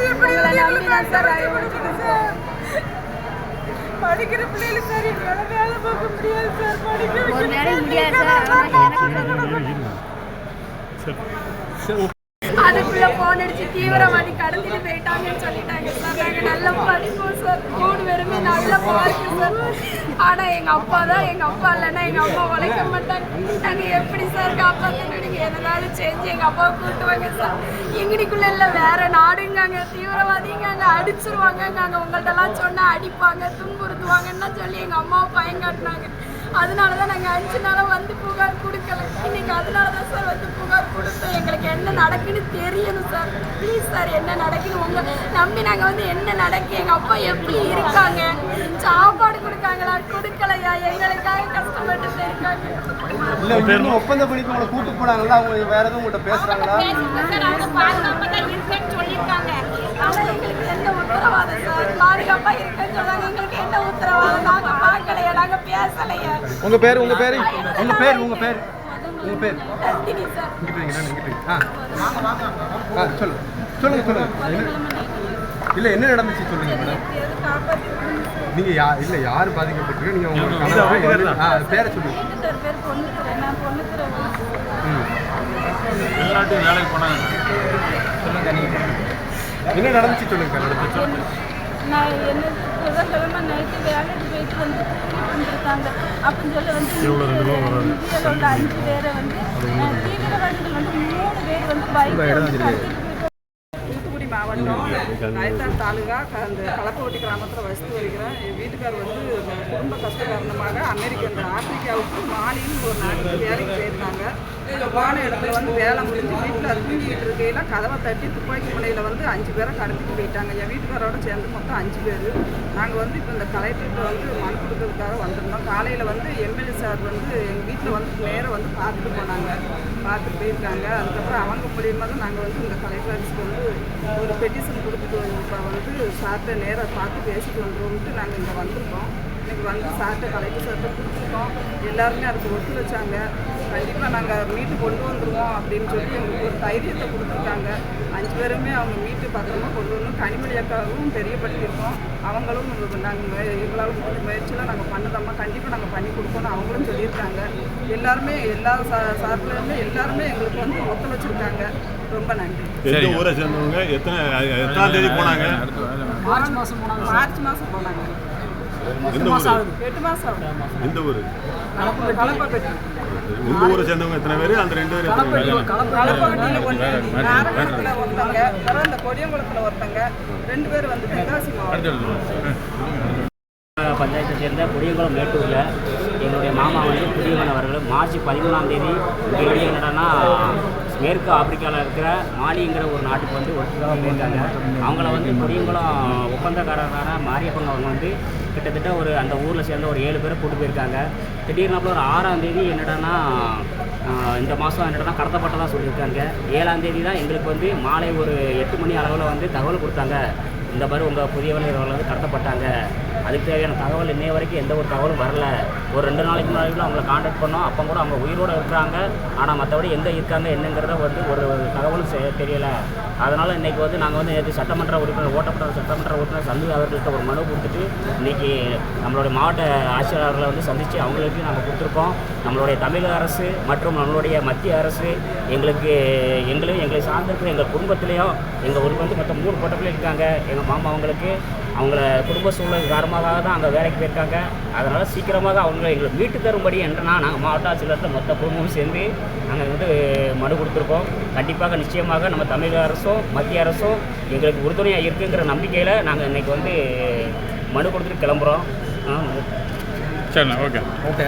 உங்களை நம்பி தான் சார் கஷ்டப்பட்டு கொடுக்குது சார். படிக்கிற பிள்ளைகளுக்கு சார் எங்களால வேலை பார்க்க முடியாது சார். படிக்க ஒரு நேரம் முடியாது சார். ஆனால் எனக்கு அதுக்குள்ள போன் அடிச்சு தீவிரவாதி கடத்திட்டு போயிட்டாங்கன்னு சொல்லிட்டாங்க சார். நாங்க நல்லா படிப்போம் சார். மூணு பேருமே நல்ல பார்க்கு சார் ஆனா எங்க அப்பா தான் எங்க அப்பா இல்லைன்னா எங்க அம்மா உழைக்க மாட்டாங்க. நாங்க எப்படி சார் காப்பாற்றணும் நீங்க எதனாலும் செஞ்சு எங்க அப்பாவை கூட்டுவாங்க சார் எங்கடிக்குள்ள இல்ல வேற நாடுங்காங்க. தீவிரவாதிங்க அடிச்சிருவாங்க அங்க உங்கள்ட்ட எல்லாம் சொன்னா அடிப்பாங்க துன்புறுத்துவாங்கன்னு சொல்லி எங்க அம்மாவை பயங்காட்டினாங்க. அதனால தான் நாங்கள் அஞ்சு நாளாக வந்து புகார் கொடுக்கல. இன்னைக்கு அதனால தான் சார் வந்து புகார் கொடுத்தோம் எங்களுக்கு என்ன நடக்குன்னு தெரியணும் சார். ப்ளீஸ் சார் என்ன நடக்குன்னு உங்கள் நம்பி நாங்கள் வந்து என்ன நடக்கு எங்கள் அப்பா எப்படி இருக்காங்க சாப்பாடு கொடுக்காங்களா கொடுக்கலையா எங்களுக்காக கஷ்டப்பட்டு இருக்காங்க. இல்ல ஒப்பந்த படிப்பு உங்களை கூட்டு போனாங்களா? அவங்க வேற எதுவும் உங்கள்கிட்ட பேசுறாங்களா? சொல்லியிருக்காங்க. ஆனால் எங்களுக்கு எந்த உத்தரவாதம் சார்? பாதுகாப்பாக இருக்கேன்னு சொன்னாங்க எங்களுக்கு எந்த உத்தரவாதம் நாங்கள் பார்க்கலையா நாங்கள் பேசலையா உங்க பேர் உங்க பேர்? உங்க பேர் உங்க பேர்? உங்க பேர்? நான் இங்கிட்டு வைங்க. ஆ. ஆ சொல்லுங்க சொல்லுங்க சொல்லுங்க. என்ன- இல்ல என்ன நடந்துச்சு சொல்லுங்க மேடம் எப்படியாவது காப்பாற்றி நீங்க யா இல்ல யார் பாதிக்கப்பட்டிருக்கு நீங்க உங்க கணவரா? என்ன- ஆ பேரை சொல்லுங்க வீட்டுக்கார் பேர் பொண்ணுத்துறை நான் பொண்ணுத்துறை ம். வெளிநாட்டு வேலைக்கு போனாங்க. என்ன நடந்துச்சு சொல்லுங்க கண்ணு நான் என்ன புதன்கிழமை நைட்டு வேலைக்கு போயிட்டு வந்து வந்திருக்காங்க அப்படின்னு சொல்லி வந்து இந்தியாவில் உள்ள அஞ்சு பேரை வந்து தீவிரவாதிகள் வந்து மூணு பேர் வந்து பைக் தூத்துக்குடி மாவட்டம் ராயத்தான் தாலுகா அந்த களப்பவட்டி கிராமத்தில் வசித்து வருகிறேன் என் வீட்டுக்கார் வந்து குடும்ப கஷ்ட காரணமாக அமெரிக்கா ஆப்பிரிக்காவுக்கு மாலின்னு ஒரு நாட்டுக்கு வேலைக்கு போயிருந்தாங்க போன இடத்துல வந்து வேலை முடிஞ்சு வீட்டில் தூங்கிட்டு இருக்கையில கதவை தட்டி துப்பாக்கி முனையில் வந்து அஞ்சு பேரை கடத்திட்டு போயிட்டாங்க. என் வீட்டுக்காரோட சேர்ந்து மொத்தம் அஞ்சு பேர். நாங்கள் வந்து இப்போ இந்த கலெக்டர்கிட்ட வந்து மனு கொடுக்கறதுக்காக வந்திருந்தோம். காலையில் வந்து எம்எல்ஏ சார் வந்து எங்கள் வீட்டில் வந்து நேராக வந்து பார்த்துட்டு போனாங்க. பார்த்துட்டு போயிருக்காங்க. அதுக்கப்புறம் அவங்க மூலியமாக தான் நாங்கள் வந்து இந்த கலெக்டர் ஆஃபீஸ்க்கு வந்து ஒரு பெட்டிஷன் கொடுத்துட்டு இப்போ வந்து சார்கிட்ட நேராக பார்த்து பேசிட்டு வந்துருவோம்ட்டு நாங்கள் இங்கே வந்திருக்கோம். இன்னைக்கு வந்து சார்கிட்ட கலெக்டர் சார்கிட்ட கொடுத்துருக்கோம். எல்லாருமே அதுக்கு ஒத்துழைச்சாங்க கண்டிப்பாக நாங்கள் மீட்டு கொண்டு வந்துருவோம் அப்படின்னு சொல்லி எங்களுக்கு ஒரு தைரியத்தை கொடுத்துருக்காங்க. அஞ்சு பேருமே அவங்க மீட்டு பத்திரமா கொண்டு வரணும். கனிமொழி அக்காவும் தெரியப்படுத்தியிருக்கோம். அவங்களும் நாங்கள் எங்களால் முடிஞ்ச முயற்சியெல்லாம் நாங்கள் பண்ணதம்மா. கண்டிப்பாக நாங்கள் பண்ணி கொடுப்போம்னு அவங்களும் சொல்லியிருக்காங்க. எல்லாருமே எல்லா சா சார்பிலேருந்து எல்லாருமே எங்களுக்கு வந்து ஒத்துழைச்சிருக்காங்க ரொம்ப நன்றி. எந்த ஊரை சேர்ந்தவங்க? எத்தனை எத்தனாம் தேதி போனாங்க? மார்ச் மாதம் போனாங்க மார்ச் மாதம் போனாங்க. எந்த ஊர்? எந்த ஊர்? கலப்பப்பட்டி. இந்த ஊரை சேர்ந்தவங்க எத்தனை பேர்? அந்த ரெண்டு பேர் எத்தனை பேர்? கலப்பப்பட்டியில் ஒன்று நாரகுளத்தில் ஒருத்தங்க அப்புறம் இந்த கொடியங்குளத்தில் ஒருத்தங்க ரெண்டு பேர் வந்து தென்காசி மாவட்டம். பஞ்சாயத்தை சேர்ந்த புளியங்குளம் மேட்டூரில் எங்களுடைய மாமா வந்து புதியவன் அவர்கள். மார்ச் பதிமூணாம் தேதி இங்கே என்னடான்னா மேற்கு ஆப்பிரிக்காவில் இருக்கிற மாலிங்கிற ஒரு நாட்டுக்கு வந்து ஒட்டுக்காக போயிருக்காங்க அவங்கள வந்து புளியங்குளம் ஒப்பந்தக்காரரான மாரியப்பன் அவங்க வந்து கிட்டத்தட்ட ஒரு அந்த ஊரில் சேர்ந்த ஒரு ஏழு பேரை கூட்டு போயிருக்காங்க. திடீர்னாப்புல ஒரு ஆறாம் தேதி என்னடானா இந்த மாதம் என்னடனா கடத்தப்பட்டதாக சொல்லியிருக்காங்க. ஏழாம் தேதி தான் எங்களுக்கு வந்து மாலை ஒரு எட்டு மணி அளவில் வந்து தகவல் கொடுத்தாங்க. இந்த மாதிரி உங்கள் புதியவர்கள் வந்து கடத்தப்பட்டாங்க. அதுக்கு தேவையான தகவல் இன்னைய வரைக்கும் எந்த ஒரு தகவலும் வரல. ஒரு ரெண்டு நாளைக்கு முன்னாடி அவங்கள காண்டாக்ட் பண்ணோம். அப்போ கூட அவங்க உயிரோடு இருக்கிறாங்க. ஆனால் மற்றபடி எங்கே இருக்காங்க என்னங்கிறத வந்து ஒரு தகவலும் தெரியலை. அதனால் இன்றைக்கி வந்து நாங்கள் வந்து நேற்று சட்டமன்ற உறுப்பினர் ஓட்டப்பட்ட சட்டமன்ற உறுப்பினர் சந்து அவர்கள்ட்ட ஒரு மனு கொடுத்துட்டு இன்றைக்கி நம்மளுடைய மாவட்ட ஆட்சியாளர்களை வந்து சந்தித்து அவங்களுக்கு நாங்கள் கொடுத்துருக்கோம். நம்மளுடைய தமிழக அரசு மற்றும் நம்மளுடைய மத்திய அரசு எங்களுக்கு எங்களையும் எங்களை சார்ந்திருக்கிற எங்கள் குடும்பத்திலையும் எங்கள் ஒரு வந்து மற்ற மூணு பொட்டப்பிள்ளை இருக்காங்க. எங்கள் மாமா அவங்களுக்கு அவங்கள குடும்ப சூழல் காரணமாக தான் அங்கே வேலைக்கு போயிருக்காங்க. அதனால் சீக்கிரமாக அவங்க எங்களுக்கு மீட்டு தரும்படி என்றனா நாங்கள் மாவட்ட ஆட்சியர்கிட்ட மொத்த குடும்பமும் சேர்ந்து நாங்கள் வந்து மனு கொடுத்துருக்கோம். கண்டிப்பாக நிச்சயமாக நம்ம தமிழக அரசும் மத்திய அரசும் எங்களுக்கு உறுதுணையாக இருக்குங்கிற நம்பிக்கையில் நாங்கள் இன்றைக்கி வந்து மனு கொடுத்துட்டு கிளம்புறோம். சரிண்ணா ஓகே. ஓகே